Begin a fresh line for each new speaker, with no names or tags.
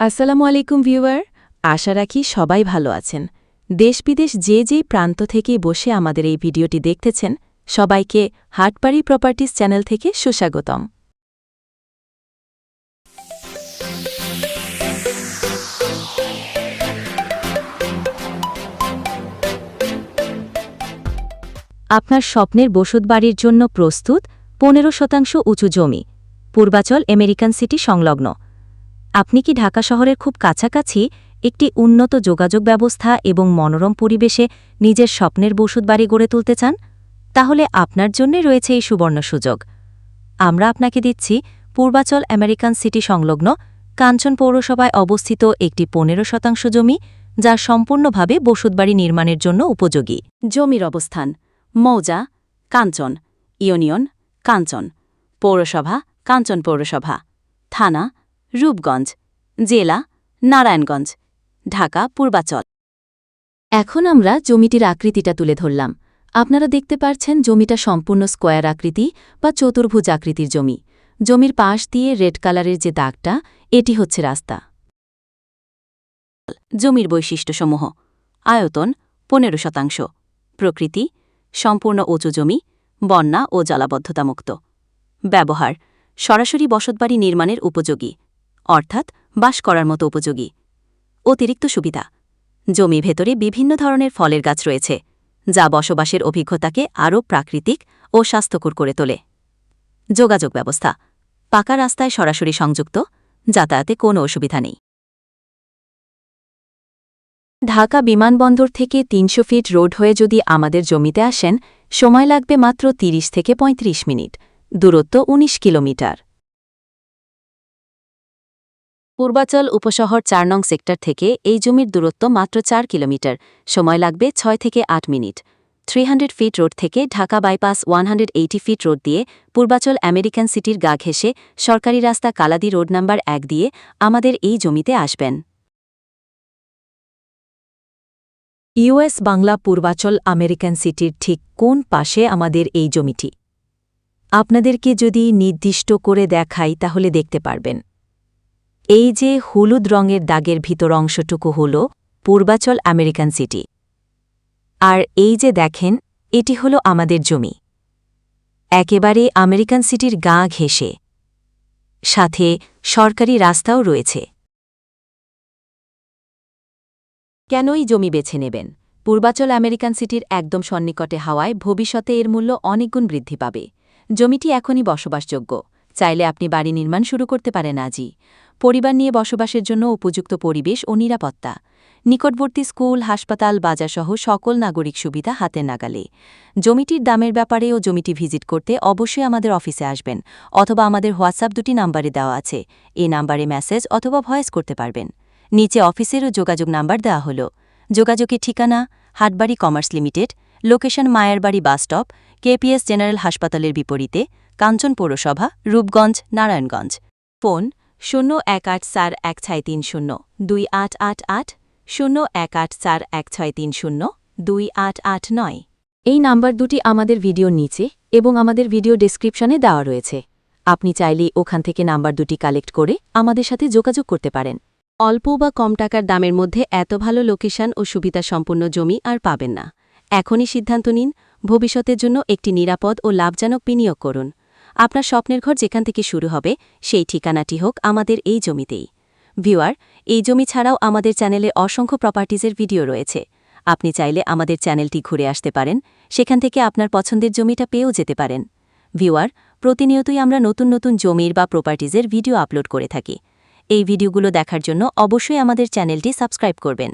আসসালামু আলাইকুম, ভিউয়ার। আশা রাখি সবাই ভালো আছেন। দেশ বিদেশ যে যেই প্রান্ত থেকে বসে আমাদের এই ভিডিওটি দেখতেছেন, সবাইকে হাটপাড়ি প্রপার্টিজ চ্যানেল থেকে সুস্বাগতম। আপনার স্বপ্নের বসতবাড়ির জন্য প্রস্তুত পনেরো শতাংশ উঁচু জমি, পূর্বাচল আমেরিকান সিটি সংলগ্ন। আপনি কি ঢাকা শহরের খুব কাছাকাছি একটি উন্নত যোগাযোগ ব্যবস্থা এবং মনোরম পরিবেশে নিজের স্বপ্নের বসতবাড়ি গড়ে তুলতে চান? তাহলে আপনার জন্যে রয়েছে এই সুবর্ণ সুযোগ। আমরা আপনাকে দিচ্ছি পূর্বাচল আমেরিকান সিটি সংলগ্ন কাঞ্চন পৌরসভায় অবস্থিত একটি পনেরো শতাংশ জমি যা সম্পূর্ণভাবে বসতবাড়ি নির্মাণের জন্য উপযোগী। জমির অবস্থান, মৌজা, কাঞ্চন, ইউনিয়ন, কাঞ্চন, পৌরসভা কাঞ্চন পৌরসভা, থানা রূপগঞ্জ, জেলা নারায়ণগঞ্জ, ঢাকা, পূর্বাচল। এখন আমরা জমিটির আকৃতিটা তুলে ধরলাম। আপনারা দেখতে পারছেন জমিটা সম্পূর্ণ স্কোয়ার আকৃতি বা চতুর্ভুজ আকৃতির জমি। জমির পাশ দিয়ে রেড কালারের যে দাগটা, এটি হচ্ছে রাস্তা। জমির বৈশিষ্ট্যসমূহ। আয়তন পনেরো শতাংশ। প্রকৃতি সম্পূর্ণ উঁচু জমি, বন্যা ও জলাবদ্ধতামুক্ত। ব্যবহার সরাসরি বসতবাড়ি নির্মাণের উপযোগী। অর্থাৎ বাস করার মতো উপযোগী। অতিরিক্ত সুবিধা। জমি ভেতরে বিভিন্ন ধরনের ফলের গাছ রয়েছে, যা বসবাসের অভিজ্ঞতাকে আরও প্রাকৃতিক ও স্বাস্থ্যকর করে তোলে। যোগাযোগ ব্যবস্থা। পাকা রাস্তায় সরাসরি সংযুক্ত, যাতায়াতে কোনো অসুবিধা নেই। ঢাকা বিমানবন্দর থেকে তিনশো ফিট রোড হয়ে যদি আমাদের জমিতে আসেন, সময় লাগবে মাত্র ৩০ থেকে ৩৫ মিনিট, দূরত্ব ১৯ কিলোমিটার। পূর্বাচল উপশহর চার নং সেক্টর থেকে এই জমির দূরত্ব মাত্র চার কিলোমিটার। সময় লাগবে ছয় থেকে আট মিনিট। থ্রি ফিট রোড থেকে Dhaka bypass one feet road দিয়ে পূর্বাচল আমেরিকান সিটির গা ঘেঁষে সরকারি রাস্তা কালাদি রোড নাম্বার এক দিয়ে আমাদের এই জমিতে আসবেন। ইউএস বাংলা পূর্বাচল আমেরিকান সিটির ঠিক কোন পাশে আমাদের এই জমিটি? আপনাদেরকে যদি নির্দিষ্ট করে দেখাই তাহলে দেখতে পারবেন। এই যে হলুদ রঙের দাগের ভিতর অংশটুকু হল পূর্বাচল আমেরিকান সিটি। আর এই যে দেখেন, এটি হল আমাদের জমি। একেবারে আমেরিকান সিটির গা ঘেঁষে। সাথে সরকারি রাস্তাও রয়েছে। কেনই জমি বেছে নেবেন? পূর্বাচল আমেরিকান সিটির একদম সন্নিকটে হাওয়ায় ভবিষ্যতে এর মূল্য অনেকগুণ বৃদ্ধি পাবে। জমিটি এখনই বসবাসযোগ্য। চাইলে আপনি বাড়ি নির্মাণ শুরু করতে পারেন আজই। পরিবার নিয়ে বসবাসের জন্য উপযুক্ত পরিবেশ ও নিরাপত্তা। নিকটবর্তী স্কুল, হাসপাতাল, বাজারসহ সকল নাগরিক সুবিধা হাতে নাগালে। জমিটির দামের ব্যাপারে ও জমিটি ভিজিট করতে অবশ্যই আমাদের অফিসে আসবেন অথবা আমাদের হোয়াটসঅ্যাপ দুটি নাম্বারে দেওয়া আছে। এই নাম্বারে মেসেজ অথবা ভয়েস করতে পারবেন। নিচে অফিসেরও যোগাযোগ নাম্বার দেওয়া হল। যোগাযোগের ঠিকানা, Hatbari commerce limited, location Mayarbari bus stop KPS general হাসপাতালের বিপরীতে কাঞ্চন পৌরসভা, রূপগঞ্জ, নারায়ণগঞ্জ। ফোন শূন্য এক আট চার এক ছয় তিন শূন্য, দুই আট আট আট, শূন্য এক আট চার এক ছয় তিন শূন্য, দুই আট আট নয়। এই নাম্বার দুটি আমাদের ভিডিওর নিচে এবং আমাদের ভিডিও ডেসক্রিপশনে দেওয়া রয়েছে। আপনি চাইলে ওখান থেকে নাম্বার দুটি কালেক্ট করে আমাদের সাথে যোগাযোগ করতে পারেন। অল্প বা কম টাকার দামের মধ্যে এত ভালো লোকেশন ও সুবিধা সম্পন্ন জমি আর পাবেন না। এখনই সিদ্ধান্ত নিন, ভবিষ্যতের জন্য একটি নিরাপদ ও লাভজনক বিনিয়োগ করুন। আপনার স্বপ্নের ঘর যেখান থেকে শুরু হবে, সেই ঠিকানাটি হোক আমাদের এই জমিতেই। ভিউয়ার, এই জমি ছাড়াও আমাদের চ্যানেলে অসংখ্য প্রপার্টিজের ভিডিও রয়েছে। আপনি চাইলে আমাদের চ্যানেলটি ঘুরে আসতে পারেন, সেখান থেকে আপনার পছন্দের জমিটা পেয়েও যেতে পারেন। ভিউয়ার, প্রতিনিয়তই আমরা নতুন নতুন জমির বা প্রপার্টিজের ভিডিও আপলোড করে থাকি। এই ভিডিওগুলো দেখার জন্য অবশ্যই আমাদের চ্যানেলটি সাবস্ক্রাইব করবেন।